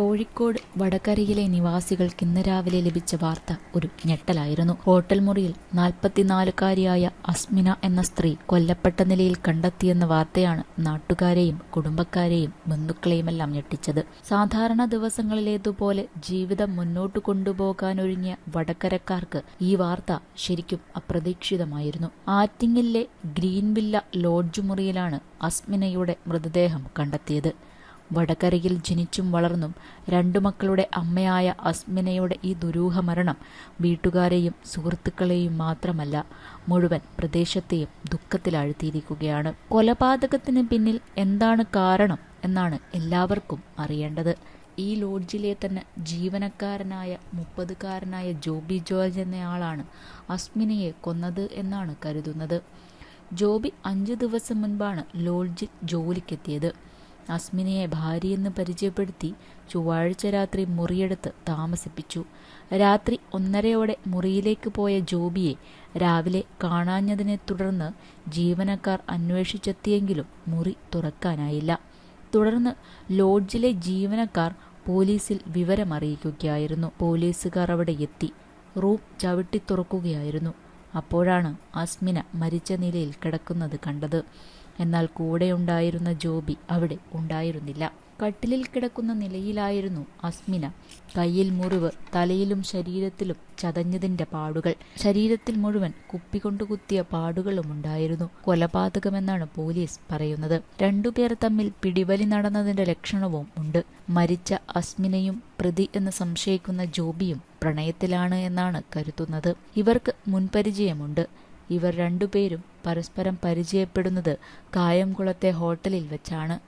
കോഴിക്കോട് വടകരയിലെ നിവാസികൾക്ക് ഇന്ന് രാവിലെ ലഭിച്ച വാർത്ത ഒരു ഞെട്ടലായിരുന്നു. ഹോട്ടൽ മുറിയിൽ നാൽപ്പത്തിനാലുകാരിയായ അസ്മിന എന്ന സ്ത്രീ കൊല്ലപ്പെട്ട നിലയിൽ കണ്ടെത്തിയെന്ന വാർത്തയാണ് നാട്ടുകാരെയും കുടുംബക്കാരെയും ബന്ധുക്കളെയുമെല്ലാം ഞെട്ടിച്ചത്. സാധാരണ ദിവസങ്ങളിലേതുപോലെ ജീവിതം മുന്നോട്ടു കൊണ്ടുപോകാനൊരുങ്ങിയ വടകരക്കാർക്ക് ഈ വാർത്ത ശരിക്കും അപ്രതീക്ഷിതമായിരുന്നു. ആറ്റിങ്ങിലെ ഗ്രീൻവില്ല ലോഡ്ജ് മുറിയിലാണ് അസ്മിനയുടെ മൃതദേഹം കണ്ടെത്തിയത്. വടകരയിൽ ജനിച്ചും വളർന്നും രണ്ടു മക്കളുടെ അമ്മയായ അസ്മിനയുടെ ഈ ദുരൂഹ മരണം വീട്ടുകാരെയും സുഹൃത്തുക്കളെയും മാത്രമല്ല മുഴുവൻ പ്രദേശത്തെയും ദുഃഖത്തിലാഴ്ത്തിയിരിക്കുകയാണ്. കൊലപാതകത്തിന് പിന്നിൽ എന്താണ് കാരണം എന്നാണ് എല്ലാവർക്കും അറിയേണ്ടത്. ഈ ലോഡ്ജിലെ തന്നെ ജീവനക്കാരനായ മുപ്പതുകാരനായ ജോബി ജോർജ് എന്നയാളാണ് അസ്മിനയെ കൊന്നത് എന്നാണ് കരുതുന്നത്. ജോബി അഞ്ചു ദിവസം മുൻപാണ് ലോഡ്ജിൽ ജോലിക്കെത്തിയത്. അസ്മിനയെ ഭാര്യയെന്ന് പരിചയപ്പെടുത്തി ചൊവ്വാഴ്ച രാത്രി മുറിയെടുത്ത് താമസിപ്പിച്ചു. രാത്രി ഒന്നരയോടെ മുറിയിലേക്ക് പോയ ജോബിയെ രാവിലെ കാണാഞ്ഞതിനെ തുടർന്ന് ജീവനക്കാർ അന്വേഷിച്ചെത്തിയെങ്കിലും മുറി തുറക്കാനായില്ല. തുടർന്ന് ലോഡ്ജിലെ ജീവനക്കാർ പോലീസിൽ വിവരമറിയിക്കുകയായിരുന്നു. പോലീസുകാർ അവിടെ എത്തി. റൂം ചവിട്ടി തുറക്കുകയായിരുന്നു അപ്പോഴാണ് അസ്മിന മരിച്ച നിലയിൽ കിടക്കുന്നത് കണ്ടത്. എന്നാൽ കൂടെ ഉണ്ടായിരുന്ന ജോബി അവിടെ ഉണ്ടായിരുന്നില്ല. കട്ടിലിൽ കിടക്കുന്ന നിലയിലായിരുന്നു അസ്മിന. കയ്യിൽ മുറിവ് തലയിലും ശരീരത്തിലും ചതഞ്ഞതിന്റെ പാടുകൾ. ശരീരത്തിൽ മുഴുവൻ കുപ്പികൊണ്ട് കുത്തിയ പാടുകളും ഉണ്ടായിരുന്നു. കൊലപാതകമെന്നാണ് പോലീസ് പറയുന്നത്. രണ്ടുപേർ തമ്മിൽ പിടിവലി നടന്നതിന്റെ ലക്ഷണവും ഉണ്ട്. മരിച്ച അസ്മിനയും പ്രതി എന്ന് സംശയിക്കുന്ന ജോബിയും പ്രണയത്തിലാണ് എന്നാണ് കരുതുന്നത്. ഇവർക്ക് മുൻപരിചയമുണ്ട്. ഇവർ രണ്ടുപേരും പരസ്പരം പരിചയപ്പെടുന്നത് കായംകുളത്തെ ഹോട്ടലിൽ വെച്ചാണ്.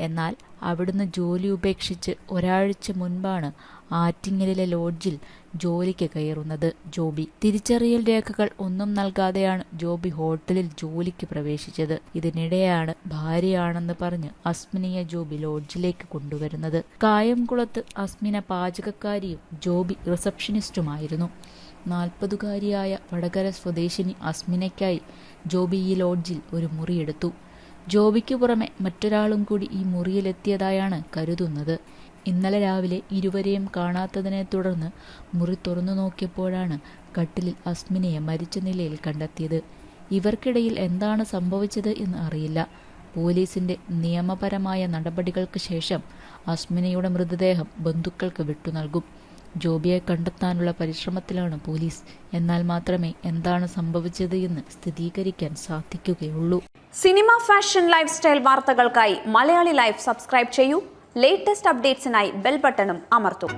എന്നാൽ അവിടുന്ന് ജോലി ഉപേക്ഷിച്ച് ഒരാഴ്ച മുൻപാണ് ആറ്റിങ്ങലിലെ ലോഡ്ജിൽ ജോലിക്ക് കയറുന്നത് ജോബി. തിരിച്ചറിയൽ രേഖകൾ ഒന്നും നൽകാതെയാണ് ജോബി ഹോട്ടലിൽ ജോലിക്ക് പ്രവേശിച്ചത്. ഇതിനിടെയാണ് ഭാര്യയാണെന്ന് പറഞ്ഞ് അസ്മിനിയെ ജോബി ലോഡ്ജിലേക്ക് കൊണ്ടുവരുന്നത്. കായംകുളത്ത് അസ്മിന പാചകക്കാരിയും ജോബി റിസപ്ഷനിസ്റ്റുമായിരുന്നു. നാൽപ്പതുകാരിയായ വടകര സ്വദേശിനി അസ്മിനയ്ക്കായി ജോബി ഈ ലോഡ്ജിൽ ഒരു മുറിയെടുത്തു ജോബിക്ക് പുറമെ മറ്റൊരാളും കൂടി ഈ മുറിയിലെത്തിയതായാണ് കരുതുന്നത്. ഇന്നലെ രാവിലെ ഇരുവരെയും കാണാത്തതിനെ തുടർന്ന് മുറി തുറന്നു നോക്കിയപ്പോഴാണ് കട്ടിലിൽ അസ്മിനയെ മരിച്ച നിലയിൽ കണ്ടെത്തിയത്. ഇവർക്കിടയിൽ എന്താണ് സംഭവിച്ചത് എന്ന് അറിയില്ല. പോലീസിന്റെ നിയമപരമായ നടപടികൾക്ക് ശേഷം അസ്മിനയുടെ മൃതദേഹം ബന്ധുക്കൾക്ക് വിട്ടു നൽകും. ജോബിയെ കണ്ടെത്താനുള്ള പരിശ്രമത്തിലാണ് പോലീസ്. എന്നാൽ മാത്രമേ എന്താണ് സംഭവിച്ചത് എന്ന് സ്ഥിരീകരിക്കാൻ സാധിക്കുകയുള്ളൂ. സിനിമ ഫാഷൻ ലൈഫ് സ്റ്റൈൽ വാർത്തകൾക്കായി മലയാളി ലൈഫ് സബ്സ്ക്രൈബ് ചെയ്യൂ. ലേറ്റസ്റ്റ് അപ്ഡേറ്റ്സിനായി ബെൽ ബട്ടണും അമർത്തൂ.